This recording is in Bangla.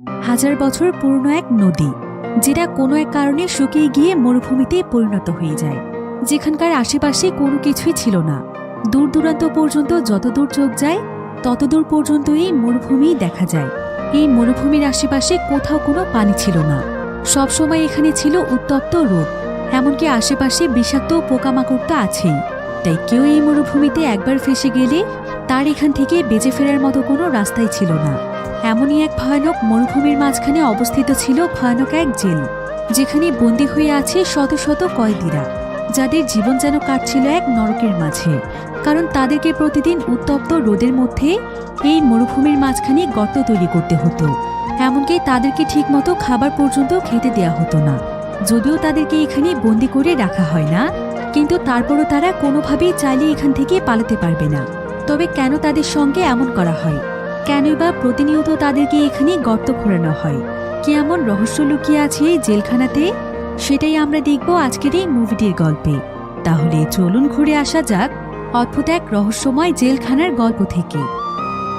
হাজার বছর পুরনো এক নদী, যেটা কোনো এক কারণে শুকিয়ে গিয়ে মরুভূমিতে পরিণত হয়ে যায়। যেখানকার আশেপাশে কোনো কিছুই ছিল না। দূর দূরান্ত পর্যন্ত যত দূর চোখ যায় তত দূর পর্যন্ত এই মরুভূমি দেখা যায়। এই মরুভূমির আশেপাশে কোথাও কোনো পানি ছিল না। সবসময় এখানে ছিল উত্তপ্ত রোদ, এমনকি আশেপাশে বিষাক্ত পোকামাকড় তো আছেই। তাই কেউ এই মরুভূমিতে একবার ফেসে গেলে তার এখান থেকে বেঁচে ফেরার মতো কোনো রাস্তাই ছিল না। এমনই এক ভয়ানক মরুভূমির মাঝখানে অবস্থিত ছিল ভয়ানক এক জেল, যেখানে বন্দী হয়ে আছে শত শত কয়েদিরা, যাদের জীবন যেন কাটছিল এক নরকের মাঝে। কারণ তাদেরকে প্রতিদিন উত্তপ্ত রোদের মধ্যে এই মরুভূমির মাঝখানে গর্ত তৈরি করতে হতো। এমনকি তাদেরকে ঠিকমতো খাবার পর্যন্ত খেতে দেয়া হতো না। যদিও তাদেরকে এখানে বন্দি করে রাখা হয় না, কিন্তু তারপরও তারা কোনোভাবেই চাইলে এখান থেকে পালাতে পারবে না। তবে কেন তাদের সঙ্গে এমন করা হয়? কেনই বা প্রতিনিয়ত তাদেরকে এখানে গর্ত খোঁড়ানো হয়? কি এমন রহস্য লুকিয়ে আছে এই জেলখানাতে? সেটাই আমরা দেখব আজকের এই মুভিটির গল্পে। তাহলে চলুন ঘুরে আসা যাক অদ্ভুত এক রহস্যময় জেলখানার গল্প থেকে।